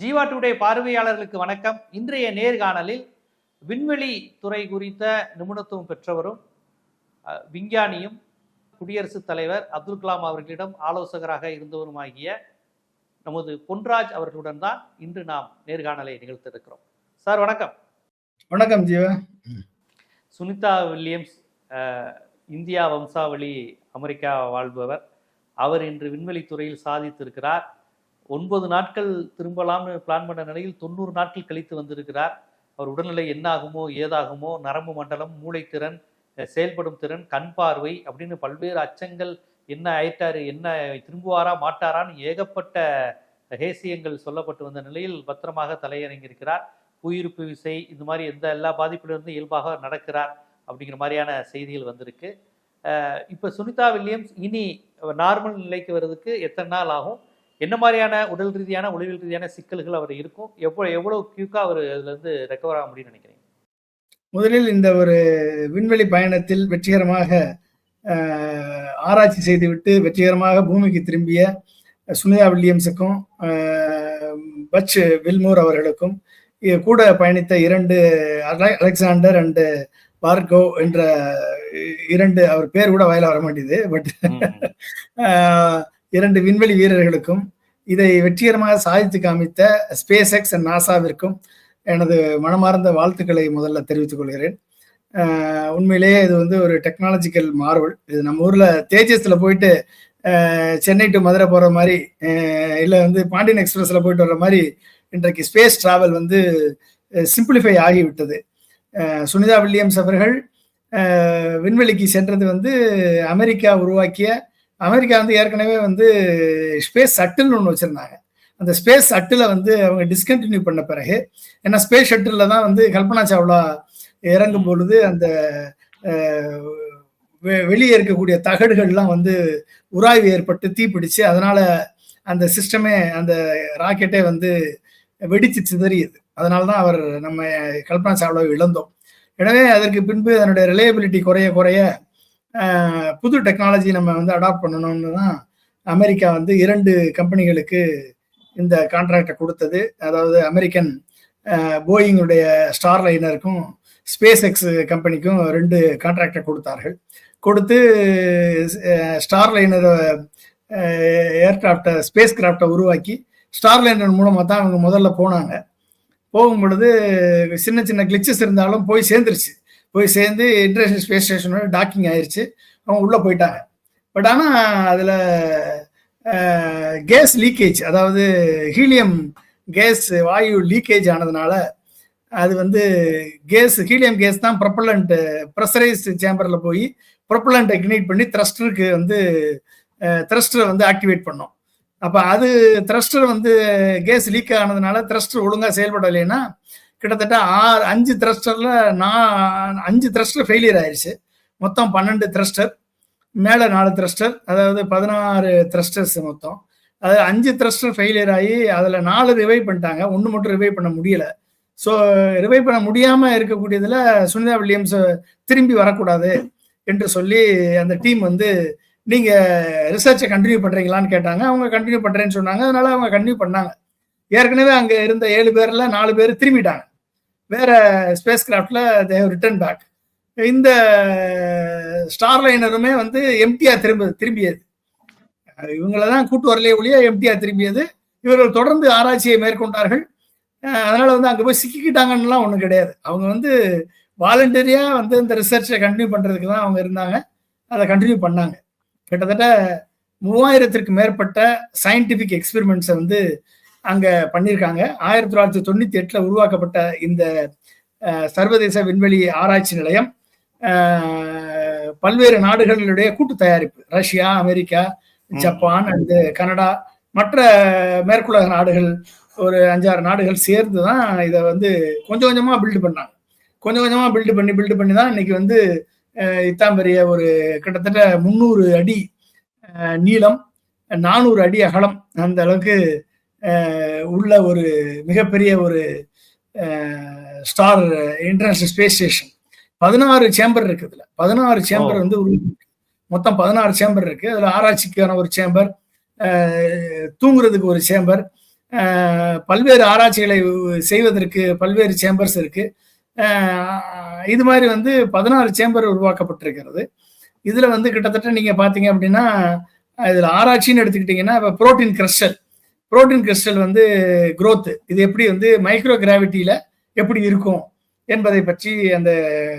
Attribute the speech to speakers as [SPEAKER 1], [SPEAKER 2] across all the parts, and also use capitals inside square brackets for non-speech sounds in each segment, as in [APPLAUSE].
[SPEAKER 1] Jeeva today பார்வையாளர்களுக்கு வணக்கம். இன்றைய நேர்காணலில் விண்வெளி துறை குறித்த நிபுணத்துவம் பெற்றவரும் விஞ்ஞானியும் குடியரசுத் தலைவர் அப்துல் கலாம் அவர்களிடம் ஆலோசகராக இருந்தவருமாகிய நமது பொன்ராஜ் அவர்களுடன் தான் இன்று நாம் நேர்காணலை நிகழ்த்திருக்கிறோம் சார் வணக்கம்.
[SPEAKER 2] வணக்கம் ஜீவா.
[SPEAKER 1] சுனிதா வில்லியம்ஸ் இந்தியா வம்சாவளி அமெரிக்கா வாழ்பவர். அவர் இன்று விண்வெளி துறையில் சாதித்திருக்கிறார். ஒன்பது நாட்கள் திரும்பலாம்னு பிளான் பண்ண நிலையில் தொண்ணூறு நாட்கள் கழித்து வந்திருக்கிறார். அவர் உடல்நிலை என்னாகுமோ ஏதாகுமோ நரம்பு மண்டலம் மூளைத்திறன் செயல்படும் திறன் கண் பார்வை அப்படின்னு பல்வேறு அச்சங்கள் என்ன ஆயிட்டாரு என்ன திரும்புவாரா மாட்டாரான்னு ஏகப்பட்ட ரகசியங்கள் சொல்லப்பட்டு வந்த நிலையில் பத்திரமாக தலையிறங்கியிருக்கிறார் புயிருப்பு விசை இந்த மாதிரி எந்த எல்லா பாதிப்பிலிருந்து இயல்பாக நடக்கிறார் அப்படிங்கிற மாதிரியான செய்திகள் வந்திருக்கு. இப்போ சுனிதா வில்லியம்ஸ் இனி நார்மல் நிலைக்கு வர்றதுக்கு எத்தனை நாள் ஆகும்? என்ன மாதிரியான உடல் ரீதியான உளவியல் ரீதியான சிக்கல்கள் அவர் இருக்கும்? எவ்வளவு எவ்வளவு கியூக்கா அவர் அதுல இருந்து ரெக்கவர் ஆக முடியும்னு நினைக்கிறீங்க?
[SPEAKER 2] முதலில் இந்த ஒரு விண்வெளி பயணத்தில் வெற்றிகரமாக ஆராய்ச்சி செய்துவிட்டு வெற்றிகரமாக பூமிக்கு திரும்பிய சுனிதா வில்லியம்ஸுக்கும் பச் வில்மோர் அவர்களுக்கும் கூட பயணித்த இரண்டு அலை- அலெக்சாண்டர் அண்டு பார்கோ என்ற இரண்டு அவர் பேர் கூட வயல வர மாட்டேது பட் இரண்டு விண்வெளி வீரர்களுக்கும் இதை வெற்றிகரமாக சாதித்து காமித்த ஸ்பேஸ் எக்ஸ் நாசாவிற்கும் எனது மனமார்ந்த வாழ்த்துக்களை முதல்ல தெரிவித்துக் கொள்கிறேன். உண்மையிலேயே இது வந்து ஒரு டெக்னாலஜிக்கல் மார்வல் இது நம்ம ஊர்ல தேஜஸ்ல போயிட்டு சென்னை டு மதுரை போற மாதிரி இல்லை வந்து பாண்டியன் எக்ஸ்பிரஸ்ல போயிட்டு வர்ற மாதிரி இன்றைக்கு ஸ்பேஸ் டிராவல் வந்து சிம்பிளிஃபை ஆகிவிட்டது. சுனிதா வில்லியம்ஸ் அவர்கள் விண்வெளிக்கு சென்றது வந்து அமெரிக்கா உருவாக்கிய அமெரிக்கா வந்து ஏற்கனவே வந்து ஸ்பேஸ் சட்டில்னு ஒன்று வச்சுருந்தாங்க. அந்த ஸ்பேஸ் சட்டிலை வந்து அவங்க டிஸ்கண்டினியூ பண்ண பிறகு ஏன்னா ஸ்பேஸ் ஷட்டிலில் தான் வந்து கல்பனா சாவ்லா இறங்கும் பொழுது அந்த வெ- வெளியே இருக்கக்கூடிய தகடுகள்லாம் வந்து உராய்வு ஏற்பட்டு தீப்பிடிச்சு அதனால அந்த சிஸ்டமே அந்த ராக்கெட்டே வந்து வெடிச்சு சிதறியது. அதனால தான் அவர் நம்ம கல்பனா சாவ்லாவை இழந்தோம். எனவே அதற்கு பின்பு அதனுடைய ரிலையபிலிட்டி குறைய குறைய புது டெக்னாலஜி நம்ம வந்து அடாப்ட் பண்ணணும்னு தான் அமெரிக்கா வந்து இரண்டு கம்பெனிகளுக்கு இந்த கான்ட்ராக்டை கொடுத்தது. அதாவது அமெரிக்கன் போயிங்குடைய ஸ்டார் லைனருக்கும் ஸ்பேஸ் எக்ஸ் கம்பெனிக்கும் ரெண்டு கான்ட்ராக்டை கொடுத்தார்கள். கொடுத்து ஸ்டார் லைனர் ஏர்கிராஃப்டை ஸ்பேஸ் கிராஃப்டை உருவாக்கி ஸ்டார் லைனர் மூலமாக தான் அவங்க முதல்ல போனாங்க. போகும் பொழுது சின்ன சின்ன கிளிச்சஸ் இருந்தாலும் போய் சேர்ந்துருச்சு. போய் சேர்ந்து இன்டர்நேஷனல் ஸ்பேஸ் ஸ்டேஷனோட டாக்கிங் ஆயிடுச்சு அவங்க உள்ளே போயிட்டாங்க. பட் ஆனால் அதில் கேஸ் லீக்கேஜ் அதாவது ஹீலியம் கேஸ் வாயு லீக்கேஜ் ஆனதுனால அது வந்து கேஸ் ஹீலியம் கேஸ் தான் ப்ரொப்பலண்ட் ப்ரெஷரைஸ் சேம்பரில் போய் ப்ரொப்பலண்ட் இக்னைட் பண்ணி த்ரஸ்டருக்கு வந்து த்ரஸ்டரை வந்து ஆக்டிவேட் பண்ணோம். அப்போ அது த்ரஸ்டர் வந்து கேஸ் லீக் ஆனதுனால த்ரஸ்டர் ஒழுங்காக செயல்படலைன்னா கிட்டத்தட்ட ஆறு அஞ்சு த்ரஸ்டரில் நான் அஞ்சு த்ரஸ்டர் ஃபெயிலியர் ஆயிடுச்சு மொத்தம் பன்னெண்டு த்ரஸ்டர் மேலே நாலு த்ரஸ்டர் அதாவது பதினாறு த்ரஸ்டர்ஸ் மொத்தம். அது அஞ்சு த்ரஸ்டர் ஃபெயிலியர் ஆகி அதில் நாலு ரிவைவ் பண்ணிட்டாங்க. ஒன்று மட்டும் ரிவைவ் பண்ண முடியல. ஸோ ரிவைவ் பண்ண முடியாமல் இருக்கக்கூடியதில் சுனிதா வில்லியம்ஸ் திரும்பி வரக்கூடாது என்று சொல்லி அந்த டீம் வந்து நீங்கள் ரிசர்ச்சை கண்டினியூ பண்ணுறீங்களான்னு கேட்டாங்க. அவங்க கண்டினியூ பண்ணுறேன்னு சொன்னாங்க. அதனால அவங்க கண்டினியூ பண்ணாங்க. ஏற்கனவே அங்கே இருந்த ஏழு பேரில் நாலு பேர் திரும்பிட்டாங்க. வேற ஸ்பேஸ் கிராஃப்டில் தேவ் ரிட்டர்ன் பேக் இந்த ஸ்டார் லைனருமே வந்து எம்டிஆர் திரும்ப திரும்பியது. இவங்களை தான் கூட்டு வரலையே ஒழிய எம்டிஆர் திரும்பியது. இவர்கள் தொடர்ந்து ஆராய்ச்சியை மேற்கொண்டார்கள். அதனால் அதனால வந்து அங்கே போய் சிக்கிக்கிட்டாங்கன்னுலாம் ஒன்றும் கிடையாது. அவங்க வந்து வாலண்டரியா வந்து இந்த ரிசர்ச்சை கண்டினியூ பண்ணுறதுக்கு தான் அவங்க இருந்தாங்க. அதை கண்டினியூ பண்ணாங்க. கிட்டத்தட்ட மூவாயிரத்திற்கு மேற்பட்ட சயின்டிஃபிக் எக்ஸ்பெரிமெண்ட்ஸை வந்து அங்கே பண்ணியிருக்காங்க. ஆயிரத்தி தொள்ளாயிரத்தி தொண்ணூற்றி எட்டில் உருவாக்கப்பட்ட இந்த சர்வதேச விண்வெளி ஆராய்ச்சி நிலையம் பல்வேறு நாடுகளுடைய கூட்டு தயாரிப்பு. Russia America Japan and Canada மற்ற மேற்குலக நாடுகள் ஒரு அஞ்சாறு நாடுகள் சேர்ந்து தான் இதை வந்து கொஞ்சம் கொஞ்சமாக பில்டு பண்ணாங்க. கொஞ்சம் கொஞ்சமாக பில்டு பண்ணி பில்டு பண்ணி தான் இன்னைக்கு வந்து அஹ், இத்தாம் பெரிய ஒரு கிட்டத்தட்ட முந்நூறு அடி நீளம் நானூறு அடி அகலம் அந்த அளவுக்கு உள்ள ஒரு மிகப்பெரிய ஒரு ஸ்டார் இன்டர்நேஷனல் ஸ்பேஸ் ஸ்டேஷன் பதினாறு சேம்பர் இருக்கு இதுல. பதினாறு சேம்பர் வந்து மொத்தம் பதினாறு சேம்பர் இருக்கு. அதுல ஆராய்ச்சிக்கான ஒரு சேம்பர் தூங்குறதுக்கு ஒரு சேம்பர் பல்வேறு ஆராய்ச்சிகளை செய்வதற்கு பல்வேறு சேம்பர்ஸ் இருக்கு. இது மாதிரி வந்து பதினாறு சேம்பர் உருவாக்கப்பட்டிருக்கிறது. இதுல வந்து கிட்டத்தட்ட நீங்க பாத்தீங்க அப்படின்னா இதுல ஆராய்ச்சின்னு எடுத்துக்கிட்டீங்கன்னா இப்போ புரோட்டீன் கிறிஸ்டல் புரோட்டீன் கிறிஸ்டல் வந்து குரோத்து இது எப்படி வந்து மைக்ரோ கிராவிட்டியில் எப்படி இருக்கும் என்பதை பற்றி அந்த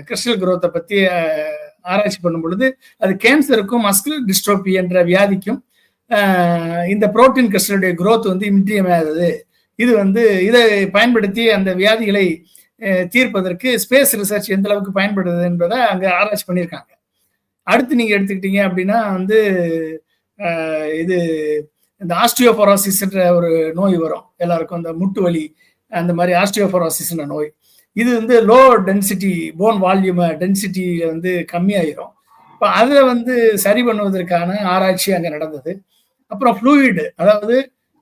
[SPEAKER 2] கிறிஸ்டல் குரோத்தை பற்றி ஆராய்ச்சி பண்ணும் பொழுது அது கேன்சருக்கும் மஸ்குலர் டிஸ்ட்ரோபி என்ற வியாதிக்கும் இந்த புரோட்டீன் கிறிஸ்டலுடைய குரோத் வந்து இன்றியமையாதது. இது வந்து இதை பயன்படுத்தி அந்த வியாதிகளை தீர்ப்பதற்கு ஸ்பேஸ் ரிசர்ச் எந்த அளவுக்கு பயன்படுது என்பதை அங்கே ஆராய்ச்சி பண்ணியிருக்காங்க. அடுத்து நீங்கள் எடுத்துக்கிட்டீங்க அப்படின்னா வந்து இது இந்த ஆஸ்டியோபொரோசிஸ்ன்ற ஒரு நோய் வரும். எல்லாருக்கும் இந்த முட்டு வலி அந்த மாதிரி ஆஸ்டியோபொரோசிஸ்ன்ற நோய். இது வந்து low density bone volume density வந்து கம்மியாயிரும். இப்போ அதை வந்து சரி பண்ணுவதற்கான ஆராய்ச்சி அங்கே நடந்தது. அப்புறம் ஃப்ளூயிடு அதாவது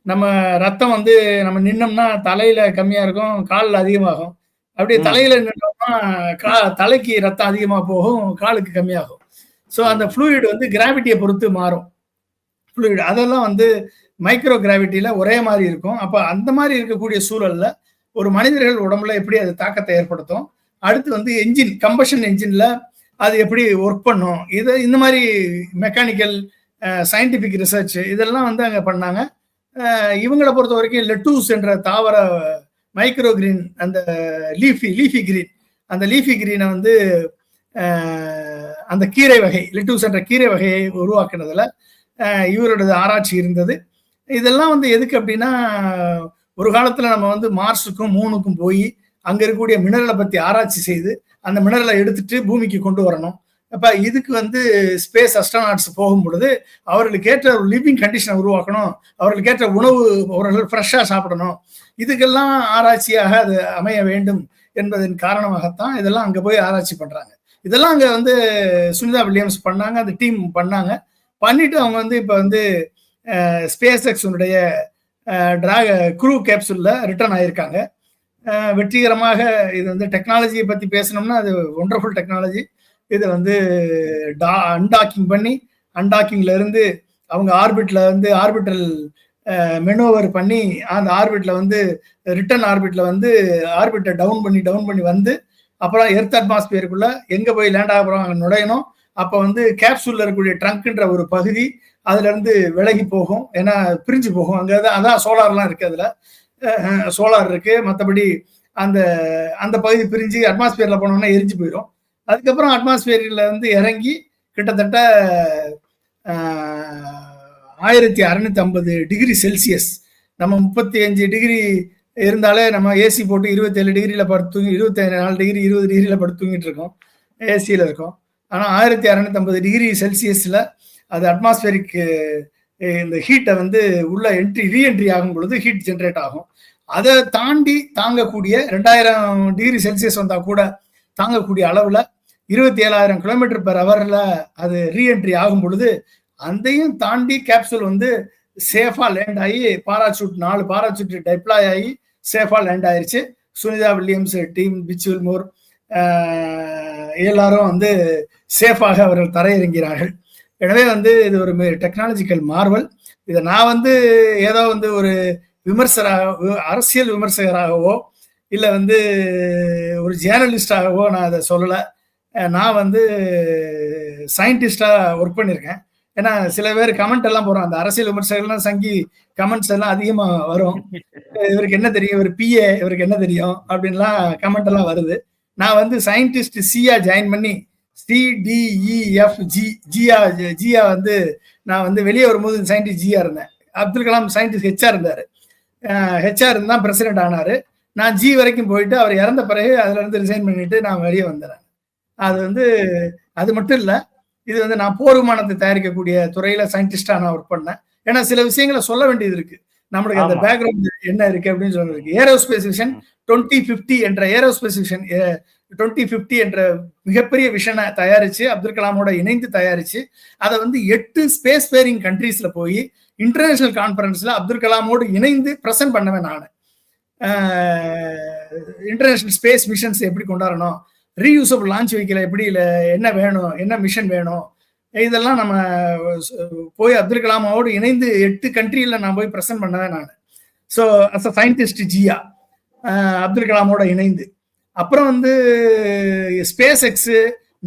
[SPEAKER 2] நம்ம ரத்தம் வந்து நம்ம நின்னோம்னா தலையில கம்மியா இருக்கும் காலில் அதிகமாகும். அப்படியே. தலையில நின்னோம்னா கா தலைக்கு ரத்தம் அதிகமாக போகும் காலுக்கு கம்மியாகும். ஸோ அந்த ஃப்ளூயிட் வந்து கிராவிட்டியை பொறுத்து மாறும். ஃப்ளூயிட் அதெல்லாம் வந்து மைக்ரோ கிராவிட்டியில ஒரே மாதிரி இருக்கும். அப்போ அந்த மாதிரி இருக்கக்கூடிய சூழல்ல ஒரு மனிதர்கள் உடம்புல எப்படி அது தாக்கத்தை ஏற்படுத்தும்? அடுத்து வந்து என்ஜின் கம்பஷன் என்ஜின்ல அது எப்படி ஒர்க் பண்ணும்? இது இந்த மாதிரி மெக்கானிக்கல் சயின்டிஃபிக் ரிசர்ச் இதெல்லாம் வந்து அங்கே பண்ணாங்க. இவங்களை பொறுத்த வரைக்கும் லெட்டூஸ் என்ற தாவர மைக்ரோ கிரீன் அந்த லீஃபி லீஃபி கிரீன் அந்த லீஃபி கிரீனை வந்து அந்த கீரை வகை லெட்டூஸ் என்ற கீரை வகையை உருவாக்குனதுல இவரோடது ஆராய்ச்சி இருந்தது. இதெல்லாம் வந்து எதுக்கு அப்படின்னா ஒரு காலத்தில் நம்ம வந்து மார்ஸுக்கும் மூணுக்கும் போய் அங்கே இருக்கக்கூடிய மினரலை பற்றி ஆராய்ச்சி செய்து அந்த மினரலை எடுத்துட்டு பூமிக்கு கொண்டு வரணும். அப்போ இதுக்கு வந்து ஸ்பேஸ் அஸ்ட்ரானாட்ஸ் போகும் பொழுது அவர்களுக்கு ஏற்ற ஒரு லிவிங் கண்டிஷனை உருவாக்கணும். அவர்களுக்கு ஏற்ற உணவு அவர்கள் ஃப்ரெஷ்ஷாக சாப்பிடணும். இதுக்கெல்லாம் ஆராய்ச்சியாக அது அமைய வேண்டும் என்பதன் காரணமாகத்தான் இதெல்லாம் அங்கே போய் ஆராய்ச்சி பண்ணுறாங்க இதெல்லாம் அங்கே வந்து சுனிதா வில்லியம்ஸ் பண்ணாங்க அந்த டீம் பண்ணாங்க. பண்ணிட்டு அவங்க வந்து இப்போ வந்து ஸ்பேஸ் எக்ஸுடைய டிராக குரூ கேப்சூலில் ரிட்டர்ன் ஆயிருக்காங்க. வெற்றிகரமாக இது வந்து டெக்னாலஜியை பற்றி பேசணும்னா அது ஒண்டர்ஃபுல் டெக்னாலஜி இதை வந்து டா அன்டாக்கிங் பண்ணி அன்டாக்கிங்ல இருந்து அவங்க ஆர்பிட்டில் வந்து ஆர்பிட்டல் மெனோவர் பண்ணி அந்த ஆர்பிட்டில் வந்து ரிட்டர்ன் ஆர்பிட்டில் வந்து ஆர்பிட்டை டவுன் பண்ணி டவுன் பண்ணி வந்து அப்புறம் எர்த் அட்மாஸ்பியருக்குள்ளே எங்கே போய் லேண்ட் ஆக அங்கே நுழையணும். அப்போ வந்து கேப்சூல்ல இருக்கக்கூடிய ட்ரங்க்ன்ற ஒரு பகுதி அதுல இருந்து விலகி போகும். ஏன்னா பிரிஞ்சு போகும். அங்கே தான் அதான் சோலார்லாம் இருக்கு அதில். சோலார் இருக்கு. மற்றபடி அந்த அந்த பகுதி பிரிஞ்சு அட்மாஸ்பியர்ல போனோம்னா எரிஞ்சு போயிடும் அதுக்கப்புறம் அட்மாஸ்பியர்ல வந்து இறங்கி கிட்டத்தட்ட ஆயிரத்தி அறுநூத்தி ஐம்பது டிகிரி செல்சியஸ் நம்ம முப்பத்தி அஞ்சு டிகிரி இருந்தாலே நம்ம ஏசி போட்டு இருபத்தேழு டிகிரியில் படுத்து தூங்கி இருபத்தி நாலு டிகிரி இருபது டிகிரியில் படுத்து தூங்கிட்டு இருக்கோம். ஏசியில் இருக்கோம். ஆனால் ஆயிரத்தி அறநூத்தம்பது டிகிரி செல்சியஸில் அது அட்மாஸ்பியரிக் இந்த ஹீட்டை வந்து உள்ள என்ட்ரி ரீஎன்ட்ரி ஆகும் பொழுது ஹீட் ஜென்ரேட் ஆகும். அதை தாண்டி தாங்கக்கூடிய ரெண்டாயிரம் டிகிரி செல்சியஸ் வந்தால் கூட தாங்கக்கூடிய அளவில் இருபத்தி ஏழாயிரம் கிலோமீட்டர் பெர் ஹவரில் அது ரீஎன்ட்ரி ஆகும் பொழுது அதையும் தாண்டி கேப்சூல் வந்து சேஃபாக லேண்ட் ஆகி பாராசூட் நாலு பாராசூட் டெப்ளாய் ஆகி சேஃபாக லேண்ட் ஆயிருச்சு. Sunita Williams team Butch Wilmore எல்லாரும் வந்து சேஃபாக அவர்கள் தரையிறங்கிறார்கள். எனவே வந்து இது ஒரு டெக்னாலஜிக்கல் மார்வல் இதை நான் வந்து ஏதோ வந்து ஒரு விமர்சராக அரசியல் விமர்சகராகவோ இல்லை வந்து ஒரு ஜேர்னலிஸ்டாகவோ நான் அதை சொல்லலை. நான் வந்து சயின்டிஸ்டாக ஒர்க் பண்ணியிருக்கேன். ஏன்னா சில பேர் கமெண்ட் எல்லாம் போறோம் அந்த அரசியல் விமர்சகர்லாம் சங்கி கமெண்ட்ஸ் எல்லாம் அதிகமா வரும். இவருக்கு என்ன தெரியும்? இவர் பிஏ இவருக்கு என்ன தெரியும்? அப்படின்லாம் கமெண்ட் எல்லாம் வருது. நான் வந்து சயின்டிஸ்ட் சியா ஜாயின் பண்ணி C D E F G ஜியா ஜியா வந்து நான் வந்து வெளியே வரும்போது சயின்டிஸ்ட் ஜியா இருந்தேன். Abdul Kalam scientist H R இருந்தார். ஹெச்ஆர் இருந்தால் பிரசிடென்ட் ஆனார். நான் ஜி வரைக்கும் போயிட்டு அவர் இறந்த பிறகு அதுல இருந்து ரிசைன் பண்ணிட்டு நான் வெளியே வந்துடுறேன் அது வந்து அது மட்டும் இல்லை இது வந்து நான் போர் விமானத்தை தயாரிக்கக்கூடிய துறையில சயின்டிஸ்டா நான் ஒர்க் பண்ணேன். ஏன்னா சில விஷயங்களை சொல்ல வேண்டியது இருக்கு. நம்மளுக்கு அந்த பேக்ரவுண்ட் என்ன இருக்கு அப்படின்னு சொல்றதுக்கு. ஏரோஸ்பேஸ் விஷன் டுவெண்ட்டி பிப்டி என்ற ஏரோஸ்பேஸ் விஷன் டுவெண்ட்டி பிப்டி என்ற மிகப்பெரிய விஷனை தயாரிச்சு அப்துல் கலாமோட இணைந்து தயாரிச்சு அதை வந்து எட்டு ஸ்பேஸ் பேரிங் கண்ட்ரீஸ்ல போய் இன்டர்நேஷனல் கான்ஃபரன்ஸில் அப்துல் கலாமோடு இணைந்து ப்ரெசென்ட் பண்ணுவேன் நான். இன்டர்நேஷனல் ஸ்பேஸ் மிஷன்ஸ் எப்படி கொண்டாடணும் ரீயூசபிள் லான்ச் வைக்கல எப்படி இல்லை என்ன வேணும் என்ன மிஷன் வேணும் இதெல்லாம் நம்ம போய் அப்துல் கலாமோடு இணைந்து எட்டு கண்ட்ரியில் நான் போய் ப்ரெசென்ட் பண்ணவேன் நான். ஸோ அஸ் அ சயின்டிஸ்ட் ஜியா. அப்துல் கலாமோட இணைந்து. அப்புறம் வந்து ஸ்பேஸ் எக்ஸு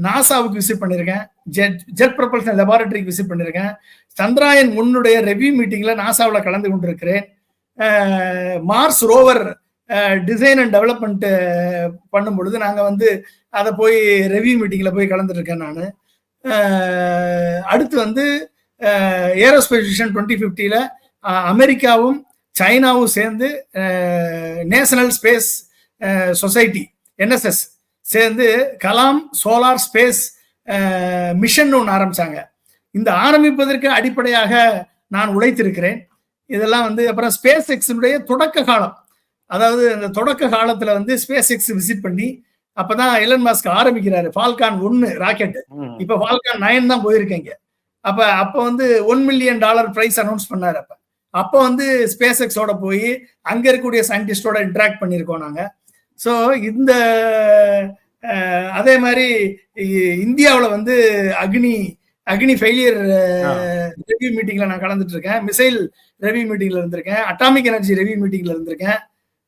[SPEAKER 2] நாசாவுக்கு விசிட் பண்ணியிருக்கேன் ஜெட் ஜெட் ப்ரொபல்ஷன் லெபார்டரிக்கு விசிட் பண்ணியிருக்கேன் சந்திராயன் முன்னுடைய ரெவ்யூ மீட்டிங்கில் நாசாவில் கலந்து கொண்டிருக்கிறேன். Mars rover design and development பண்ணும் பொழுது நாங்கள் வந்து அதை போய் ரெவ்யூ மீட்டிங்கில் போய் கலந்துருக்கேன் நான். அடுத்து வந்து ஏரோஸ்பேஸ் விஷன் டுவெண்ட்டி ஃபிஃப்டியில் அமெரிக்காவும் சைனாவும் சேர்ந்து நேஷனல் ஸ்பேஸ் சொசைட்டி என்எஸ்எஸ் சேர்ந்து கலாம் சோலார் ஸ்பேஸ் மிஷன் ஒன்று ஆரம்பிச்சாங்க. இந்த ஆரம்பிப்பதற்கு அடிப்படையாக நான் உழைத்திருக்கிறேன். இதெல்லாம் வந்து அப்புறம் ஸ்பேஸ் எக்ஸினுடைய தொடக்க காலம். அதாவது அந்த தொடக்க காலத்துல வந்து ஸ்பேஸ் எக்ஸ் விசிட் பண்ணி அப்பதான் எலன் மாஸ்க் ஆரம்பிக்கிறாரு. ஃபால்கான் ஒன்னு ராக்கெட் இப்ப ஃபால்கான் நைன் தான் போயிருக்கீங்க அப்ப அப்ப வந்து one million dollar prize announce பண்ணாரு அப்ப. அப்ப வந்து ஸ்பேஸ் எக்ஸோட போய் அங்க இருக்கக்கூடிய சயின்டிஸ்டோட இன்ட்ராக்ட் பண்ணியிருக்கோம் நாங்க. ஸோ இந்த அதே மாதிரி இந்தியாவில் வந்து அக்னி அக்னி ஃபெயிலியர் ரெவ்யூ மீட்டிங்ல நான் கலந்துட்டு இருக்கேன் மிசைல் ரெவ்யூ மீட்டிங்ல இருந்திருக்கேன். அட்டாமிக் எனர்ஜி ரெவ்யூ மீட்டிங்ல இருந்திருக்கேன்.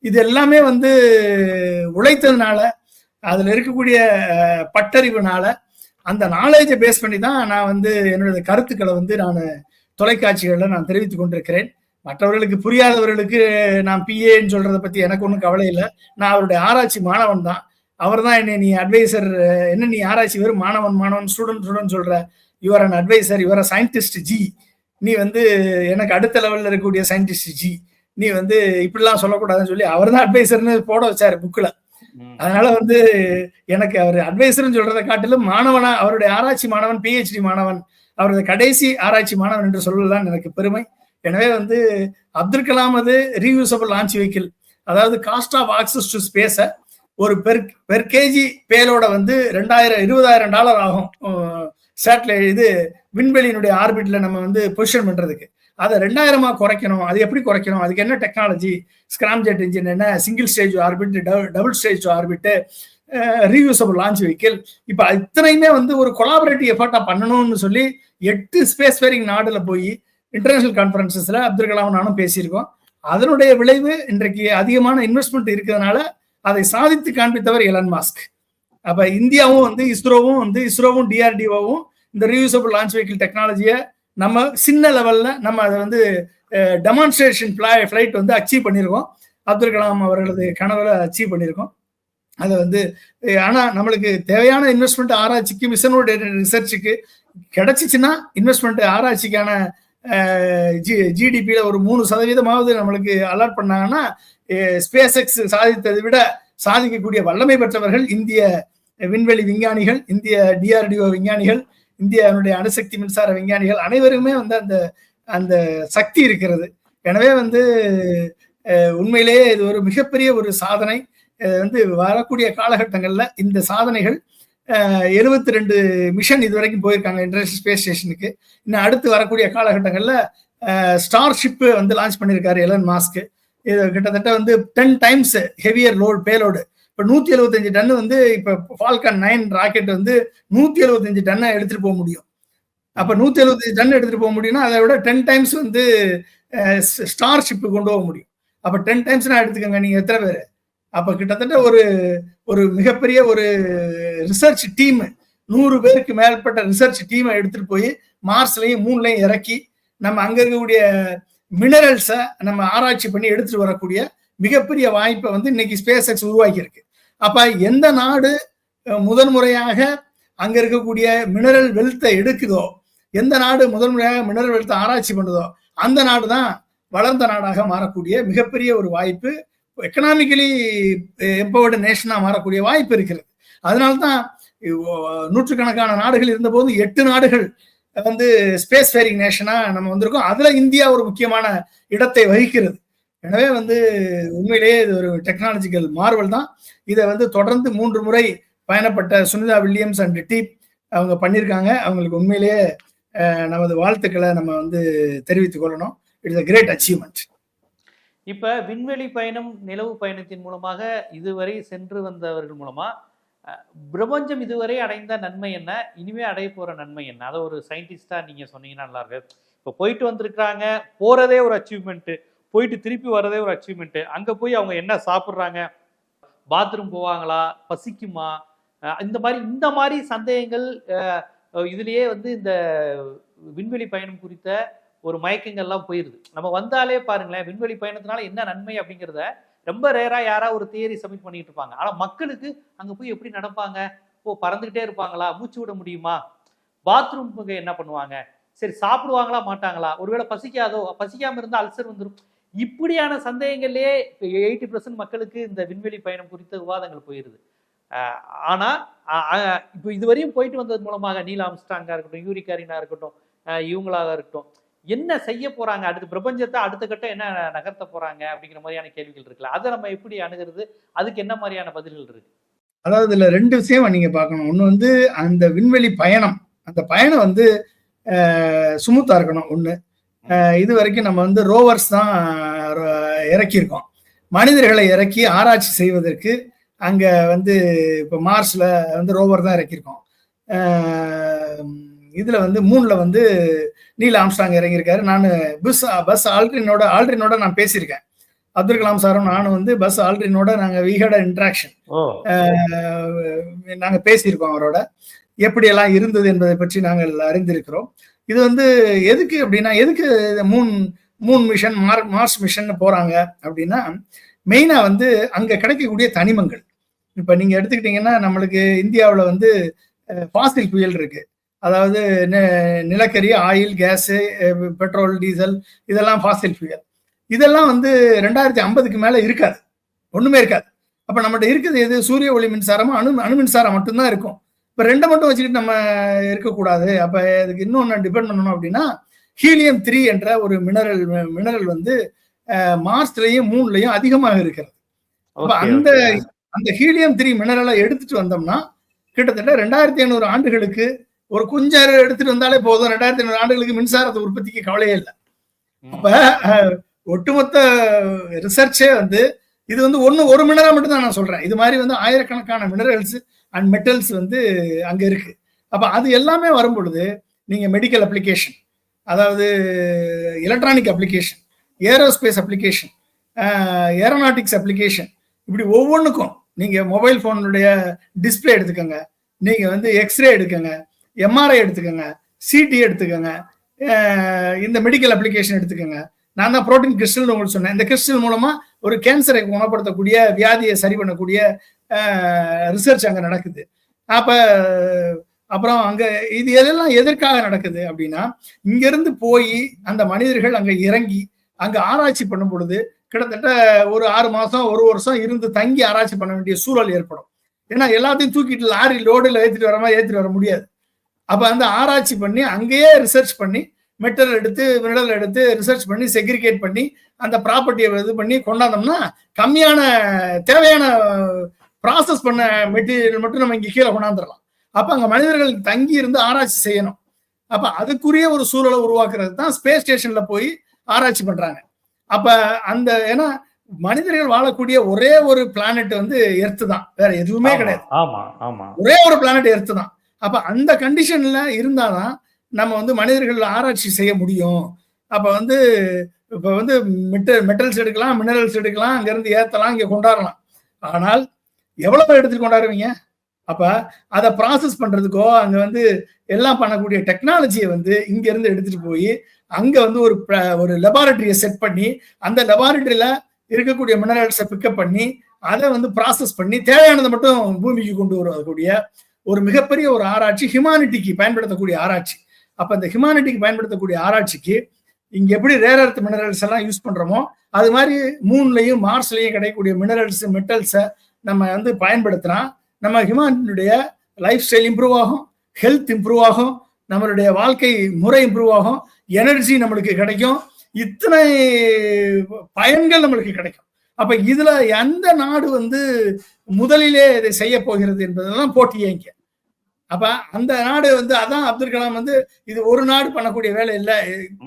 [SPEAKER 2] இது எல்லாமே வந்து உழைத்ததுனால அதுல இருக்கக்கூடிய பட்டறிவுனால அந்த நாலேஜை பேஸ் பண்ணி தான் நான் வந்து என்னுடைய கருத்துக்களை வந்து நான் தொலைக்காட்சிகளில் நான் தெரிவித்துக் கொண்டிருக்கிறேன். மற்றவர்களுக்கு புரியாதவர்களுக்கு நான் பிஏன்னு சொல்றதை பத்தி எனக்கு ஒன்றும் கவலை இல்லை. நான் அவருடைய ஆராய்ச்சி மாணவன் தான். அவர் தான் என்னை நீ அட்வைசர் என்ன நீ ஆராய்ச்சி வெறும் மாணவன் மாணவன் ஸ்டூடெண்ட் ஸ்டூடெண்ட் சொல்ற. You're an adviser you're scientist ji நீ வந்து எனக்கு அடுத்த லெவல்ல இருக்கக்கூடிய சயின்டிஸ்ட் ஜி நீ வந்து இப்படிலாம் சொல்லக்கூடாதுன்னு சொல்லி அவர் தான் அட்வைசர்னு போட வச்சாரு புக்ல அதனால வந்து எனக்கு அவர் அட்வைசர்னு சொல்றதை காட்டிலும் மாணவனா அவருடைய ஆராய்ச்சி மாணவன் பிஹெச்டி மாணவன் அவரது கடைசி ஆராய்ச்சி மாணவன் என்று சொல்வதுதான் எனக்கு பெருமை. எனவே வந்து அப்துல் கலாம் அது ரீயூசபிள் லான்ச் வெஹிக்கிள் அதாவது காஸ்ட் ஆஃப் ஆக்சஸ் டு ஸ்பேஸை ஒரு பெர் பெர் கேஜி பேலோட வந்து ரெண்டாயிரம் இருபதாயிரம் டாலர் ஆகும். சேட்டலைட் இது விண்வெளியினுடைய ஆர்பிட்ல நம்ம வந்து பொசிஷன் பண்றதுக்கு. அதை ரெண்டாயிரமா குறைக்கணும். அது எப்படி குறைக்கணும்? அதுக்கு என்ன டெக்னாலஜி ஸ்கிராம் ஜெட் இன்ஜின் என்ன? Single stage orbit double stage orbit reusable launch vehicle இப்போ இத்தனையுமே வந்து ஒரு கொலாபரேட்டிவ் எஃபர்ட்டாக பண்ணணும்னு சொல்லி எட்டு ஸ்பேஸ் ஃபேரிங் நாடில் போய் இன்டர்நேஷனல் கான்ஃபரன்சஸில் அப்துல் கலாம் நானும் பேசியிருக்கோம். அதனுடைய விளைவு இன்றைக்கு அதிகமான இன்வெஸ்ட்மெண்ட் இருக்கிறதுனால அதை சாதித்து காண்பித்தவர் எலன் மாஸ்க் அப்போ இந்தியாவும் வந்து இஸ்ரோவும் வந்து இஸ்ரோவும் டிஆர்டிஓவும் இந்த ரீயூசபிள் லான்ச் வெஹிக்கிள் டெக்னாலஜியை நம்ம சின்ன லெவலில் நம்ம அதை வந்து டெமான்ஸ்ட்ரேஷன் ஃப்ளைட் வந்து அச்சீவ் பண்ணியிருக்கோம். அப்துல் கலாம் அவர்களது கனவுல அச்சீவ் பண்ணியிருக்கோம். அதை வந்து ஆனா நம்மளுக்கு தேவையான இன்வெஸ்ட்மெண்ட் ஆராய்ச்சிக்கு மிஷனோட ரிசர்ச்சுக்கு கிடைச்சிச்சுன்னா இன்வெஸ்ட்மெண்ட் ஆராய்ச்சிக்கான ஜி ஜிடிபியில ஒரு மூணு சதவீதமாவது நம்மளுக்கு அலாட் பண்ணாங்கன்னா ஸ்பேஸ் எக்ஸ் சாதித்ததை விட சாதிக்கக்கூடிய வல்லமை பெற்றவர்கள் இந்திய விண்வெளி விஞ்ஞானிகள் இந்திய டிஆர்டிஓ விஞ்ஞானிகள் இந்தியாவுடைய அணுசக்தி மின்சார விஞ்ஞானிகள் அனைவருமே வந்து அந்த அந்த சக்தி இருக்கிறது. எனவே வந்து உண்மையிலேயே இது ஒரு மிகப்பெரிய ஒரு சாதனை. வந்து வரக்கூடிய காலகட்டங்களில் இந்த சாதனைகள் எழுபத்தி ரெண்டு மிஷன் இது வரைக்கும் போயிருக்காங்க இன்டர்நேஷனல் ஸ்பேஸ் ஸ்டேஷனுக்கு. இன்னும் அடுத்து வரக்கூடிய காலகட்டங்களில் ஸ்டார் ஷிப்பு வந்து லான்ச் பண்ணியிருக்காரு எலன் மாஸ்க்கு இது கிட்டத்தட்ட வந்து ten times heavier load payload. இப்போ நூற்றி எழுபத்தஞ்சு டன் வந்து இப்போ ஃபால்கன் நைன் ராக்கெட் வந்து நூற்றி எழுபத்தஞ்சு டன்னை எடுத்துகிட்டு போக முடியும். அப்போ நூற்றி எழுபத்தஞ்சு டன் எடுத்துகிட்டு போக முடியும்னா அதை விட டென் டைம்ஸ் வந்து ஸ்டார் ஷிப்பு கொண்டு போக முடியும். அப்போ டென் டைம்ஸ் நான் எடுத்துக்கோங்க நீங்கள் எத்தனை பேர்? அப்ப கிட்டத்தட்ட ஒரு ஒரு மிகப்பெரிய ஒரு ரிசர்ச் டீம் நூறு பேருக்கு மேற்பட்ட ரிசர்ச் டீமை எடுத்துட்டு போய் மார்ஸ்லையும் மூணுலையும் இறக்கி நம்ம அங்க இருக்கக்கூடிய மினரல்ஸை நம்ம ஆராய்ச்சி பண்ணி எடுத்துட்டு வரக்கூடிய மிகப்பெரிய வாய்ப்பை வந்து இன்னைக்கு ஸ்பேஸ் எக்ஸ் உருவாக்கியிருக்கு. அப்போ அப்ப எந்த நாடு முதன் முறையாக அங்க இருக்கக்கூடிய மினரல் வெல்த்தை எடுக்குதோ எந்த நாடு முதன்முறையாக மினரல் வெல்த்தை ஆராய்ச்சி பண்ணுதோ அந்த நாடு தான் வளர்ந்த நாடாக மாறக்கூடிய மிகப்பெரிய ஒரு வாய்ப்பு எக்கனாமிக்கலி எம்பவர்டு நேஷனாக மாறக்கூடிய வாய்ப்பு இருக்கிறது. அதனால்தான் நூற்றுக்கணக்கான நாடுகள் இருந்தபோது எட்டு நாடுகள் வந்து ஸ்பேஸ் ஃபேரிங் நேஷனாக நம்ம வந்திருக்கோம். அதில் இந்தியா ஒரு முக்கியமான இடத்தை வகிக்கிறது. எனவே வந்து உண்மையிலேயே இது ஒரு டெக்னாலஜிக்கல் மார்வல் தான். இதை வந்து தொடர்ந்து மூன்று முறை பயணப்பட்ட சுனிதா வில்லியம்ஸ் அண்ட் டீப் அவங்க பண்ணியிருக்காங்க. அவங்களுக்கு உண்மையிலேயே நமது வாழ்த்துக்களை நம்ம வந்து தெரிவித்துக் கொள்ளணும். இட்ஸ் அ கிரேட் அச்சீவ்மெண்ட்
[SPEAKER 1] இப்ப விண்வெளி பயணம் நிலவு பயணத்தின் மூலமாக இதுவரை சென்று வந்தவர்கள் மூலமா பிரபஞ்சம் இதுவரை அடைந்த நன்மை என்ன? இனிமே அடைய போற நன்மை என்ன? அதை ஒரு சயின்டிஸ்டா நீங்க சொன்னீங்கன்னா நல்லா இருக்கு இப்போ போயிட்டு வந்திருக்கிறாங்க போறதே ஒரு அச்சீவ்மெண்ட் போயிட்டு திருப்பி வரதே ஒரு அச்சீவ்மெண்ட் அங்க போய் அவங்க என்ன சாப்பிட்றாங்க? பாத்ரூம் போவாங்களா? பசிக்குமா? இந்த மாதிரி இந்த மாதிரி சந்தேகங்கள் இதுலேயே இதுலயே வந்து இந்த விண்வெளி பயணம் குறித்த ஒரு மயக்கங்கள்லாம் போயிருது. நம்ம வந்தாலே பாருங்களேன் விண்வெளி பயணத்தினால என்ன நன்மை அப்படிங்கிறத ரொம்ப ரேரா யாராவது ஒரு தியரி சப்மிட் பண்ணிட்டு இருப்பாங்க. ஆனா மக்களுக்கு அங்க போய் எப்படி நடப்பாங்க? ஓ பறந்துகிட்டே இருப்பாங்களா? மூச்சு விட முடியுமா? பாத்ரூமுக்கு என்ன பண்ணுவாங்க? சரி சாப்பிடுவாங்களா மாட்டாங்களா? ஒருவேளை பசிக்காதோ பசிக்காம இருந்தா அல்சர் வந்துடும் இப்படியான சந்தேகங்கள்லயே எயிட்டி பர்சன்ட் மக்களுக்கு இந்த விண்வெளி பயணம் குறித்த விவாதங்கள் போயிருது. ஆனால் ஆனா இப்போ இதுவரையும் போயிட்டு வந்தது மூலமாக நீல் ஆம்ஸ்டாங்கா இருக்கட்டும் யூரிகாரினா இருக்கட்டும் இவங்களாக இருக்கட்டும் என்ன செய்ய போறாங்க? அடுத்து பிரபஞ்சத்தை அடுத்த கட்டம் என்ன நகர்த்த போறாங்க? அப்படிங்கிற மாதிரியான கேள்விகள் இருக்குல்ல. அதை நம்ம எப்படி அணுகிறது? அதுக்கு என்ன மாதிரியான பதில்கள் இருக்கு?
[SPEAKER 2] அதாவது இதுல ரெண்டு விஷயம் நீங்க பார்க்கணும். ஒன்று வந்து அந்த விண்வெளி பயணம். அந்த பயணம் வந்து சுமூத்தா இருக்கணும். ஒண்ணு. இது வரைக்கும் நம்ம வந்து ரோவர்ஸ் தான் இறக்கியிருக்கோம். மனிதர்களை இறக்கி ஆராய்ச்சி செய்வதற்கு அங்க வந்து இப்போ மார்ஸ்ல வந்து ரோவர் தான் இறக்கியிருக்கோம். இதுல வந்து மூணுல வந்து நீல் ஆம்ஸ்டாங் இறங்கியிருக்காரு. நான் பஸ் பஸ் ஆல்ட்ரினோட ஆல்ட்ரினோட நான் பேசியிருக்கேன். அப்துல் கலாம் சாரும் நானும் வந்து பஸ் ஆல்ட்ரினோட நாங்க வீஹட இன்ட்ராக்ஷன் நாங்க பேசியிருக்கோம் அவரோட. எப்படியெல்லாம் இருந்தது என்பதை பற்றி நாங்கள் அறிந்திருக்கிறோம். இது வந்து எதுக்கு அப்படின்னா எதுக்கு moon moon mission Mars Mars mission போறாங்க அப்படின்னா மெயினா வந்து அங்க கிடைக்கக்கூடிய தனிமங்கள். இப்ப நீங்க எடுத்துக்கிட்டீங்கன்னா நம்மளுக்கு இந்தியாவில் வந்து ஃபாசில் புயல் இருக்கு. அதாவது நிலக்கரி ஆயில் கேஸு பெட்ரோல் டீசல் இதெல்லாம் ஃபாசில் புயல் இதெல்லாம் வந்து ரெண்டாயிரத்தி ஐம்பதுக்கு மேல இருக்காது. ஒண்ணுமே இருக்காது. அப்ப நம்மகிட்ட இருக்குது எது? சூரிய ஒளி மின்சாரமும் அணு அணு மின்சாரம் மட்டும்தான் இருக்கும். இப்ப ரெண்டை மட்டும் வச்சுக்கிட்டு நம்ம இருக்கக்கூடாது. அப்ப இதுக்கு இன்னொன்னு டிபெண்ட் பண்ணணும் அப்படின்னா ஹீலியம் த்ரீ என்ற ஒரு மினரல் மினரல் வந்து மார்ஸ்லயும் மூணுலயும் அதிகமாக இருக்கிறது. அப்ப அந்த. அந்த ஹீலியம் த்ரீ மினரலை எடுத்துட்டு வந்தோம்னா கிட்டத்தட்ட ரெண்டாயிரத்தி ஐநூறு ஆண்டுகளுக்கு ஒரு கொஞ்சம் எடுத்துட்டு வந்தாலே போதும். ரெண்டாயிரத்தி ஐநூறு ஆண்டுகளுக்கு மின்சாரத்தை உற்பத்திக்கு கவலையே இல்லை. அப்ப ஒட்டுமொத்த ரிசர்ச்சே வந்து இது வந்து ஒண்ணு ஒரு மினரல் மட்டும் தான் நான் சொல்றேன். இது மாதிரி வந்து ஆயிரக்கணக்கான மினரல்ஸ் அண்ட் மெட்டல்ஸ் வந்து அங்க இருக்கு. அப்ப அது எல்லாமே வரும் பொழுது நீங்க மெடிக்கல் அப்ளிகேஷன் அதாவது electronic application aerospace application aeronautics application இப்படி ஒவ்வொன்றுக்கும் நீங்க மொபைல் ஃபோனுடைய டிஸ்பிளே எடுத்துக்கோங்க. நீங்க வந்து எக்ஸ்ரே எடுக்கங்க. எம்ஆர்ஐ எடுத்துக்கோங்க சிடி எடுத்துக்கோங்க இந்த மெடிக்கல் அப்ளிகேஷன் எடுத்துக்கோங்க. நான் தான் புரோட்டீன் கிறிஸ்டல் உங்களுக்கு சொன்னேன். இந்த கிறிஸ்டல் மூலமா ஒரு கேன்சரை குணப்படுத்தக்கூடிய வியாதியை சரி பண்ணக்கூடிய ரிசர்ச் அங்கே நடக்குது. அப்ப அப்புறம் அங்க இது எதெல்லாம் எதற்காக நடக்குது அப்படின்னா இங்கேருந்து போய் அந்த மனிதர்கள் அங்க இறங்கி அங்க ஆராய்ச்சி பண்ணும் பொழுது கிட்டத்தட்ட ஒரு ஆறு மாசம் ஒரு வருஷம் இருந்து தங்கி ஆராய்ச்சி பண்ண வேண்டிய சூழல் ஏற்படும். ஏன்னா எல்லாத்தையும் தூக்கிட்டு லாரி லோடுல ஏற்றிட்டு வர மாதிரி ஏற்றிட்டு வர முடியாது. அப்ப அந்த ஆராய்ச்சி பண்ணி அங்கேயே ரிசர்ச் பண்ணி மெட்டல் எடுத்து மினரல் எடுத்து ரிசர்ச் பண்ணி செக்ரிகேட் பண்ணி அந்த ப்ராப்பர்ட்டியை இது பண்ணி கொண்டாந்தோம்னா கம்மியான தேவையான ப்ராசஸ் பண்ண மெட்டீரியல் மட்டும் நம்ம இங்க கீழே கொண்டாந்துடலாம் அப்ப அங்க மனிதர்கள் தங்கி இருந்து ஆராய்ச்சி செய்யணும். அப்ப அதுக்குரிய ஒரு சூழலை உருவாக்குறது தான் ஸ்பேஸ் ஸ்டேஷன்ல போய் ஆராய்ச்சி பண்றாங்க. அப்ப அந்த ஏன்னா மனிதர்கள் வாழக்கூடிய ஒரே ஒரு பிளானட் வந்து எர்த்து தான். வேற எதுவுமே கிடையாது.
[SPEAKER 1] ஆமா ஆமா.
[SPEAKER 2] ஒரே ஒரு பிளானட் எர்த்து தான். அப்ப அந்த கண்டிஷன்ல இருந்தாதான் நம்ம வந்து மனிதர்கள் ஆராய்ச்சி செய்ய முடியும். அப்ப வந்து இப்ப வந்து மெட்டல் மெட்டல்ஸ் எடுக்கலாம் மினரல்ஸ் எடுக்கலாம் அங்கேருந்து ஏற்றலாம் ஏத்தலாம் இங்க கொண்டாடலாம். ஆனால் எவ்வளவு எடுத்துட்டு கொண்டாடுவீங்க? அப்ப அதை ப்ராசஸ் பண்றதுக்கோ அங்க வந்து எல்லாம் பண்ணக்கூடிய டெக்னாலஜியை வந்து இங்க இருந்து எடுத்துட்டு போய் அங்க வந்து ஒரு ஒரு லெபார்டரியை செட் பண்ணி அந்த லெபார்டரியில இருக்கக்கூடிய மினரல்ஸை பிக்கப் பண்ணி அதை வந்து ப்ராசஸ் பண்ணி தேவையானதை மட்டும் பூமிக்கு கொண்டு வரக்கூடிய ஒரு மிகப்பெரிய ஒரு ஆராய்ச்சி ஹியூமானிட்டிக்கு பயன்படுத்தக்கூடிய ஆராய்ச்சி. அப்ப இந்த ஹியூமானிட்டிக்கு பயன்படுத்தக்கூடிய ஆராய்ச்சிக்கு இங்க எப்படி ரேர் அர்த் மினரல்ஸ் எல்லாம் யூஸ் பண்றோமோ அது மாதிரி மூன்லையும் மார்ஸ்லையும் கிடைக்கக்கூடிய மினரல்ஸ் மெட்டல்ஸை நம்ம வந்து பயன்படுத்தினா நம்ம ஹியூமானிட்டியுடைய லைஃப் ஸ்டைல் இம்ப்ரூவ் ஆகும் ஹெல்த் இம்ப்ரூவ் ஆகும் நம்மளுடைய வாழ்க்கை முறை இம்ப்ரூவ் ஆகும் எனர்ஜி நம்மளுக்கு கிடைக்கும் இத்தனை பயன்கள் நம்மளுக்கு கிடைக்கும். அப்ப இதுல எந்த நாடு வந்து முதலிலே இதை செய்ய போகிறது என்பதெல்லாம் போட்டியே இங்க. அப்ப அந்த நாடு வந்து அதான் அப்துல் கலாம் வந்து இது ஒரு நாடு பண்ணக்கூடிய வேலை இல்லை.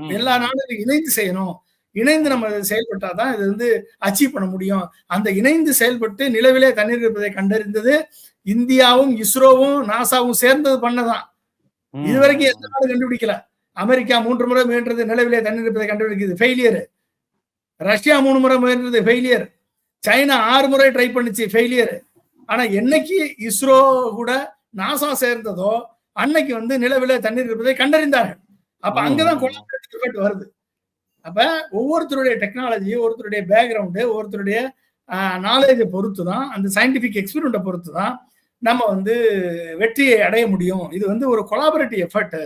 [SPEAKER 2] எல்லா நாடும் இணைந்து செய்யணும். இணைந்து நம்ம செயல்பட்டாதான் இது வந்து அச்சீவ் பண்ண முடியும். அந்த இணைந்து செயல்பட்டு நிலவிலே தண்ணீர் இருப்பதை கண்டறிந்தது இந்தியாவும் இஸ்ரோவும் நாசாவும் சேர்ந்தது பண்ணதான்.
[SPEAKER 1] ம்.
[SPEAKER 2] இது வரைக்கும் எந்த நாடும் கண்டுபிடிக்கல. அமெரிக்கா மூன்று முறை முயன்றது நிலவிலே தண்ணீர் இருப்பதை கண்டுபிடிக்குது. ஃபெயிலியர் ரஷ்யா மூணு முறை முயன்றது ஃபெயிலியர் சைனா ஆறு முறை ட்ரை பண்ணுச்சு ஃபெயிலியர் ஆனா என்னைக்கு இஸ்ரோ கூட நாசா சேர்ந்ததோ அன்னைக்கு வந்து நிலவில தண்ணீர் இருப்பதை கண்டறிந்தார்கள். அப்ப அங்கதான் கொலாபரேட்டிவ் வருது. அப்ப ஒவ்வொருத்தருடைய டெக்னாலஜி ஒவ்வொருத்தருடைய பேக்ரவுண்டு ஒவ்வொருத்தருடைய நாலேஜை பொறுத்து தான் அந்த சயின்டிபிக் எக்ஸ்பீரியண்ட்டை பொறுத்து தான் நம்ம வந்து வெற்றியை அடைய முடியும். இது வந்து ஒரு கொலாபரேட்டிவ் எஃபர்ட்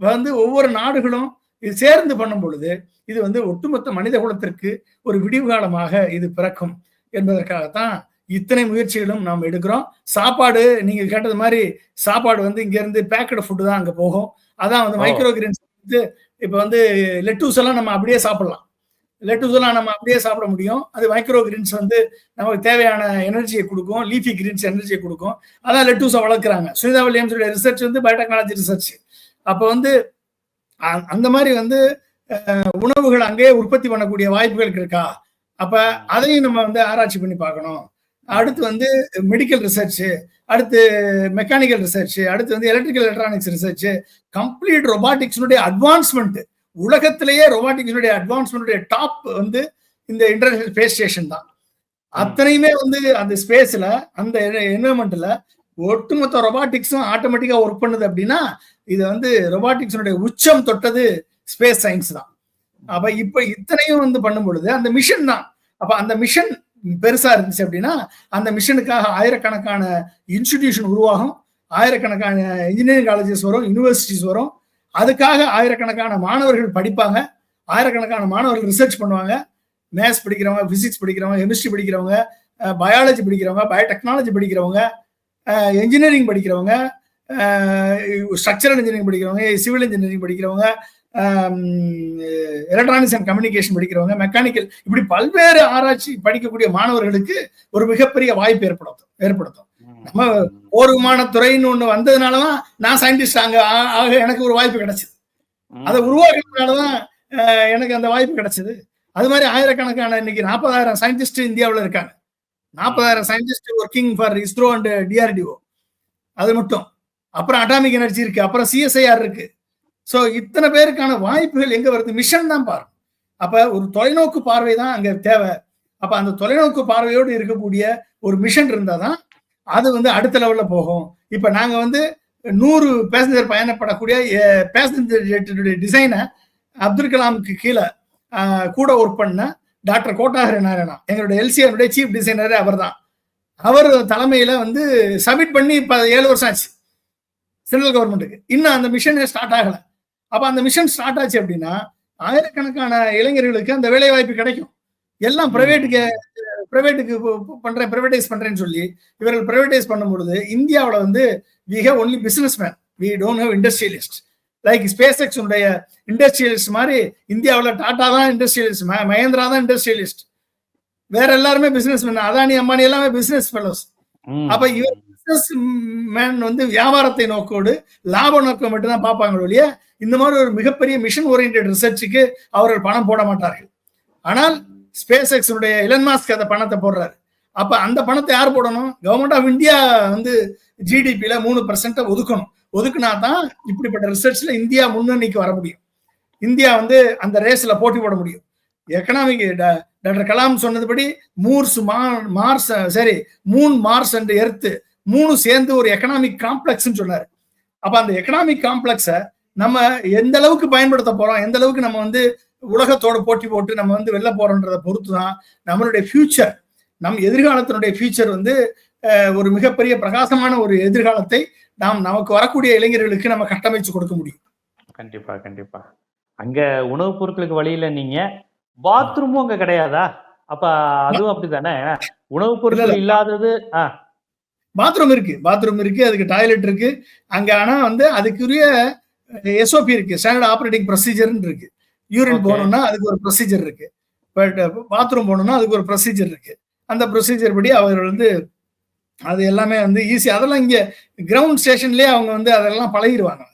[SPEAKER 2] வந்து ஒவ்வொரு நாடுகளும் இது சேர்ந்து பண்ணும் பொழுது இது வந்து ஒட்டுமொத்த மனித குலத்திற்கு ஒரு விடிவு காலமாக இது பிறக்கும் என்பதற்காகத்தான் இத்தனை முயற்சிகளும் நாம் எடுக்கிறோம். சாப்பாடு நீங்க கேட்டது மாதிரி சாப்பாடு வந்து இங்க இருந்து பேக்கடு ஃபுட்டு தான் அங்க போகும். அதான் வந்து. மைக்ரோ கிரீன்ஸ் வந்து இப்ப வந்து லெட்டூஸ் எல்லாம் நம்ம அப்படியே சாப்பிடலாம். லெட்டூஸ் எல்லாம் நம்ம அப்படியே சாப்பிட முடியும். அது மைக்ரோ கிரீன்ஸ் வந்து நமக்கு தேவையான எனர்ஜியை கொடுக்கும். லீஃபி கிரீன்ஸ் எனர்ஜியை கொடுக்கும். அதான் லெட்டூஸை வளர்க்குறாங்க. சுனிதா வில்லியம்ஸோட ரிசர்ச் வந்து பயோடெக்னாலஜி ரிசர்ச் அப்போ வந்து அந்த மாதிரி வந்து உணவுகள் அங்கேயே உற்பத்தி பண்ணக்கூடிய வாய்ப்புகள் இருக்கா? அப்ப அதையும் நம்ம வந்து ஆராய்ச்சி பண்ணி பார்க்கணும். அடுத்து வந்து மெடிக்கல் ரிசர்ச் அடுத்து மெக்கானிக்கல் ரிசர்ச் அடுத்து வந்து எலக்ட்ரிக்கல் எலக்ட்ரானிக்ஸ் ரிசர்ச் கம்ப்ளீட் ரொபாட்டிக்ஸ்னுடைய அட்வான்ஸ்மெண்ட் உலகத்திலேயே ரொபாட்டிக்ஸுடைய அட்வான்ஸ்மெண்ட்டுடைய டாப் வந்து இந்த இன்டர்நேஷனல் ஸ்பேஸ் ஸ்டேஷன் தான். அத்தனையுமே வந்து அந்த ஸ்பேஸ்ல அந்த என்வரன்மெண்ட்ல ஒட்டுமொத்த ரொபாட்டிக்ஸும் ஆட்டோமேட்டிக்கா ஒர்க் பண்ணுது அப்படின்னா இது வந்து ரொபாட்டிக்ஸுடைய உச்சம் தொட்டது ஸ்பேஸ் சயின்ஸ் தான். அப்ப இப்ப இத்தனையும் வந்து பண்ணும் பொழுது அந்த மிஷன் தான். அப்ப அந்த மிஷன் பெருசா இருந்துச்சு அப்படின்னா அந்த மிஷனுக்காக ஆயிரக்கணக்கான இன்ஸ்டிடியூஷன் உருவாகும். ஆயிரக்கணக்கான இன்ஜினியரிங் காலேஜஸ் வரும் யூனிவர்சிட்டிஸ் வரும். அதுக்காக ஆயிரக்கணக்கான மாணவர்கள் படிப்பாங்க. ஆயிரக்கணக்கான மாணவர்கள் ரிசர்ச் பண்ணுவாங்க. மேத்ஸ் படிக்கிறவங்க பிசிக்ஸ் படிக்கிறவங்க கெமிஸ்ட்ரி படிக்கிறவங்க பயாலஜி படிக்கிறவங்க பயோடெக்னாலஜி படிக்கிறவங்க என்ஜினியரிங் படிக்கிறவங்க ஸ்ட்ரக்சரல் இன்ஜினியரிங் படிக்கிறவங்க சிவில் இன்ஜினியரிங் படிக்கிறவங்க எலக்ட்ரானிக்ஸ் அண்ட் கம்யூனிகேஷன் படிக்கிறவங்க மெக்கானிக்கல் இப்படி பல்வேறு ஆராய்ச்சி படிக்கக்கூடிய மாணவர்களுக்கு ஒரு மிகப்பெரிய வாய்ப்பு ஏற்படுத்தும் ஏற்படுத்தும். நம்ம போர் விமானத்துறைன்னு ஒண்ணு வந்ததுனாலதான் நான் சயின்டிஸ்ட் அங்க ஆக எனக்கு ஒரு வாய்ப்பு கிடைச்சது. அதை உருவாக்குறதுனாலதான் எனக்கு அந்த வாய்ப்பு கிடைச்சது. அது மாதிரி ஆயிரக்கணக்கான இன்னைக்கு நாற்பதாயிரம் சயின்டிஸ்ட் இந்தியாவில் இருக்காங்க. நாற்பதாயிரம் scientist working for ISRO and DRDO அது மட்டும். அப்புறம் அட்டாமிக் எனர்ஜி இருக்கு அப்புறம் சிஎஸ்ஐஆர் இருக்கு. ஸோ இத்தனை பேருக்கான வாய்ப்புகள் எங்க வருது? மிஷன் தான் பாரு. அப்ப ஒரு தொலைநோக்கு பார்வை தான் அங்க தேவை. அப்ப அந்த தொலைநோக்கு பார்வையோடு இருக்கக்கூடிய ஒரு மிஷன் இருந்தாதான் அது வந்து அடுத்த லெவல்ல போகும். இப்ப நாங்க வந்து நூறு பேசஞ்சர் பயணப்படக்கூடிய பேசஞ்சர் டிசைனை அப்துல் கலாமுக்கு கீழே கூட ஒர்க் பண்ண டாக்டர் கோட்டாகர நாராயணா எங்களுடைய எல்சிஆருடைய சீஃப் டிசைனரே அவர் தான் அவர் தலைமையில வந்து சப்மிட் பண்ணி இப்போ ஏழு வருஷம் ஆச்சு சென்ட்ரல் கவர்மெண்ட்டுக்கு இன்னும் அந்த மிஷனே ஸ்டார்ட் ஆகலை. அப்போ அந்த மிஷன் ஸ்டார்ட் ஆச்சு அப்படின்னா ஆயிரக்கணக்கான இளைஞர்களுக்கு அந்த வேலை வாய்ப்பு கிடைக்கும். எல்லாம் பிரைவேட்டுக்கு பிரைவேட்டுக்கு பண்றேன் பிரைவேடைஸ் பண்றேன்னு சொல்லி இவர்கள் பிரைவேடைஸ் பண்ணும்பொழுது இந்தியாவில் வந்து we have only businessman we don't have industrialist like SpaceX உடைய இண்டஸ்ட்ரியலிஸ்ட் மாதிரி இந்தியாவில் டாடா தான் இண்டஸ்ட்ரியலிஸ்ட் மகேந்திரா தான் இண்டஸ்ட்ரியலிஸ்ட் வேற எல்லாருமே பிசினஸ் மேன் அதானி அம்பானி எல்லாமே பிசினஸ் ஃபெலோஸ் அப்ப இவர் பிசினஸ் மேன் வந்து வியாபாரத்தை நோக்கோடு லாப நோக்கம் மட்டும்தான் பார்ப்பாங்க ஒழிய இந்த மாதிரி ஒரு மிகப்பெரிய மிஷன் ஓரியன்ட் ரிசர்ச்சுக்கு அவர்கள் பணம் போட மாட்டார்கள். ஆனால் ஸ்பேஸ் எக்ஸுடைய இலன் மாஸ்க் அந்த பணத்தை போடுறாரு. அப்ப அந்த பணத்தை யார் போடணும்? கவர்மெண்ட் ஆஃப் இந்தியா வந்து ஜிடிபியில மூணு பர்சன்ட்டை ஒதுக்கணும். ஒதுக்குனா தான் இப்படிப்பட்ட ரிசர்ச்ல இந்தியா முன்னணிக்கு வர முடியும். இந்தியா வந்து அந்த ரேஸ்ல போட்டி போட முடியும். எக்கனாமிக் டாக்டர் கலாம் சொன்னதுபடி மூர்ஸ் மார்ஸ் சரி மூன் மார்ஸ் அண்ட் எர்த்து மூணு சேர்ந்து ஒரு எக்கனாமிக் காம்ப்ளெக்ஸ்னு சொன்னார். அப்ப அந்த எக்கனாமிக் காம்ப்ளெக்ஸை நம்ம எந்த அளவுக்கு பயன்படுத்த போறோம் எந்த அளவுக்கு நம்ம வந்து உலகத்தோட போட்டி போட்டு நம்ம வந்து வெளில போறோன்றத பொறுத்து தான் நம்மளுடைய ஃபியூச்சர் நம் எதிர்காலத்தினுடைய ஃபியூச்சர் வந்து ஒரு மிகப்பெரிய பிரகாசமான ஒரு எதிர்காலத்தை நாம் நமக்கு வரக்கூடிய இளைஞர்களுக்கு நம்ம கட்டமைச்சு கொடுக்க முடியும்.
[SPEAKER 1] கண்டிப்பா கண்டிப்பா. அங்க உணவுப் பொருட்களுக்கு வழியில நீங்க பாத்ரூமும் அங்க கிடையாதா? அப்ப அதுவும் அப்படித்தானே? உணவுப் பொருட்கள் இல்லாதது ஆஹ்
[SPEAKER 2] பாத்ரூம் இருக்கு. பாத்ரூம் இருக்கு அதுக்கு டாய்லெட் இருக்கு. அங்க ஆனா வந்து அதுக்குரிய எஸ்ஓபி இருக்கு. ஸ்டாண்டர்ட் ஆப்ரேட்டிங் ப்ரொசீஜர்னு இருக்கு. யூரின் போகணும்னா அதுக்கு ஒரு ப்ரொசீஜர் இருக்கு. பட் பாத்ரூம் போகணும்னா அதுக்கு ஒரு ப்ரொசீஜர் இருக்கு. அந்த ப்ரொசீஜர் படி அவர் வந்து அது எல்லாமே வந்து ஈஸி அதெல்லாம் இங்க கிரவுண்ட் ஸ்டேஷன்லயே அவங்க வந்து அதெல்லாம் பழகிடுவாங்க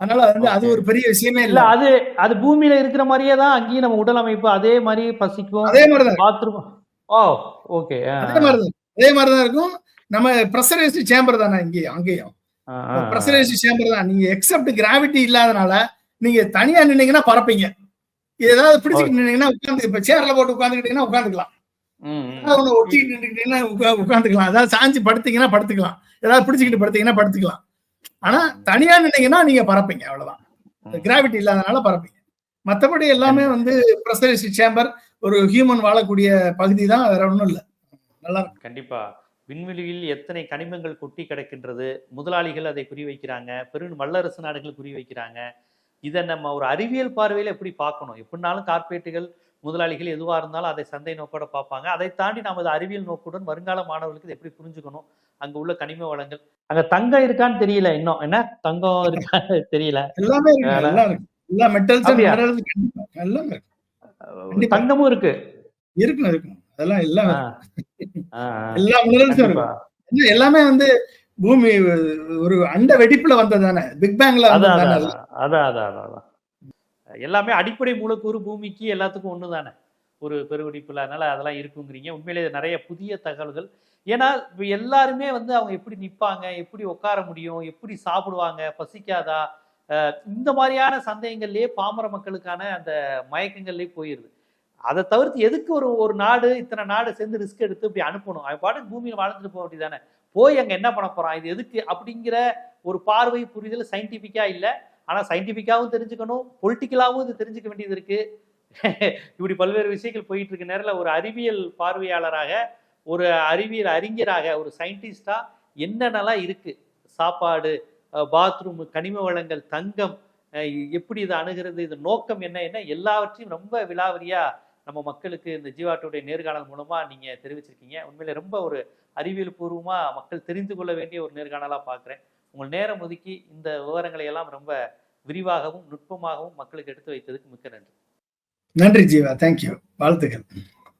[SPEAKER 2] அதனால வந்து அது ஒரு பெரிய விஷயமே
[SPEAKER 1] இல்ல அது அது பூமியில இருக்கிற மாதிரியே தான் அங்கேயும் நம்ம உடல் அமைப்பு அதே மாதிரி பசிக்கும்.
[SPEAKER 2] அதே மாதிரிதான்.
[SPEAKER 1] பாத்ரூம் ஓ ஓகே
[SPEAKER 2] அதே மாதிரிதான். அதே மாதிரிதான் இருக்கும். நம்ம ப்ரெஷரைஸ்டு சேம்பர் தானே இங்கேயும் அங்கேயும். ப்ரெஷரைஸ்டு சேம்பர் தான். நீங்க எக்ஸப்ட் கிராவிட்டி இல்லாதனால நீங்க தனியா நின்னீங்கன்னா பறப்பீங்க. ஏதாவது பிடிச்சிட்டு நின்னீங்கன்னா உட்காந்து இப்ப சேர்ல போட்டு உட்காந்துக்கிட்டீங்கன்னா உட்காந்துக்கலாம். ஒண்ணு ஒட்டிக்கிட்டு நின்றுக்கிட்டீங்கன்னா உட்கா- உட்காந்துக்கலாம் அதாவது சாஞ்சு படுத்தீங்கன்னா படுத்துக்கலாம். ஏதாவது பிடிச்சிக்கிட்டு படுத்தீங்கன்னா படுத்துக்கலாம். ஆனா தனியா நின்னீங்கன்னா நீங்க பறப்பீங்க அவ்வளவுதான். கிராவிட்டி இல்லாதனால பறப்பீங்க. மத்தபடி எல்லாமே வந்து ப்ரெஷரைஸ்ட் சேம்பர் ஒரு ஹியூமன் வாழக்கூடிய பகுதி தான் வேற ஒண்ணும் இல்ல. நல்லா
[SPEAKER 1] கண்டிப்பா. விண்வெளியில் எத்தனை கனிமங்கள் கொட்டி கிடக்கின்றது? முதலாளிகள் அதை குறிவைக்கிறாங்க பெரு வல்லரசு நாடுகள் குறிவைக்கிறாங்க இதை நம்ம ஒரு அறிவியல் பார்வையில எப்படி பார்க்கணும்? எப்படினாலும் கார்ப்பரேட்டுகள் முதலாளிகள் எதுவா இருந்தாலும் அதை சந்தை நோக்கோட பார்ப்பாங்க. அதை தாண்டி நமது அறிவியல் நோக்குடன் வருங்கால மாணவர்களுக்கு இதை எப்படி புரிஞ்சுக்கணும்? அங்க உள்ள கனிம வளங்கள். அங்க தங்கம் இருக்கான்னு தெரியல இன்னும். என்ன? தங்கம் இருக்கான்னு தெரியல.
[SPEAKER 2] எல்லாமே.
[SPEAKER 1] தங்கமும் இருக்கு.
[SPEAKER 2] இருக்கும் இருக்கும். அதெல்லாம் எல்லாம். எல்லா மினரல்ஸும். இருக்கும் எல்லாமே வந்து பூமி ஒரு அண்ட வெடிப்புல வந்தது தானே. பிக் பேங்ல
[SPEAKER 1] அதான் அதான் அதான். எல்லாமே அடிப்படை மூலக்கூறு பூமிக்கு எல்லாத்துக்கும் ஒன்று தானே ஒரு பெருவெடிப்பில். அதனால் அதெல்லாம் இருக்குங்கிறீங்க. உண்மையிலே நிறைய புதிய தகவல்கள். ஏன்னா இப்போ எல்லாருமே வந்து அவங்க எப்படி நிற்பாங்க எப்படி உட்கார முடியும்? எப்படி சாப்பிடுவாங்க? பசிக்காதா? இந்த மாதிரியான சந்தேகங்கள்லயே பாமர மக்களுக்கான அந்த மயக்கங்கள்லயே போயிடுது அதை தவிர்த்து எதுக்கு ஒரு ஒரு நாடு இத்தனை நாடு சேர்ந்து ரிஸ்க் எடுத்து இப்படி அனுப்பணும்? அவன் பாட்டுக்கு பூமியில் வாழ்ந்துட்டு போக வேண்டியதானே போய் அங்கே என்ன பண்ண போறான்? இது எதுக்கு? அப்படிங்கிற ஒரு பார்வை புரிதல் சயின்டிஃபிக்காக இல்லை. ஆனால் சயின்டிஃபிக்காகவும் தெரிஞ்சுக்கணும் பொலிட்டிக்கலாகவும் இது தெரிஞ்சுக்க வேண்டியது இருக்கு. [LAUGHS] இப்படி பல்வேறு விஷயங்கள் போயிட்டு இருக்க நேரில் ஒரு அறிவியல் பார்வையாளராக ஒரு அறிவியல் அறிஞராக ஒரு சயின்டிஸ்டாக என்னென்னலாம் இருக்கு? சாப்பாடு பாத்ரூம் கனிம வளங்கள் தங்கம் எப்படி இதை அணுகிறது இது நோக்கம் என்ன என்ன எல்லாவற்றையும் ரொம்ப விலாவரியாக நம்ம மக்களுக்கு இந்த ஜீவாட்டுடைய நேர்காணல் மூலமாக நீங்கள் தெரிவிச்சிருக்கீங்க. உண்மையில ரொம்ப ஒரு அறிவியல் பூர்வமாக மக்கள் தெரிந்து கொள்ள வேண்டிய ஒரு நேர்காணலாக பார்க்குறேன் உங்கள் நேரம் ஒதுக்கி இந்த விவரங்களை எல்லாம் ரொம்ப விரிவாகவும் நுட்பமாகவும் மக்களுக்கு எடுத்து வைத்ததுக்கு மிக்க நன்றி.
[SPEAKER 2] நன்றி ஜீவா தேங்க்யூ வாழ்த்துக்கள்.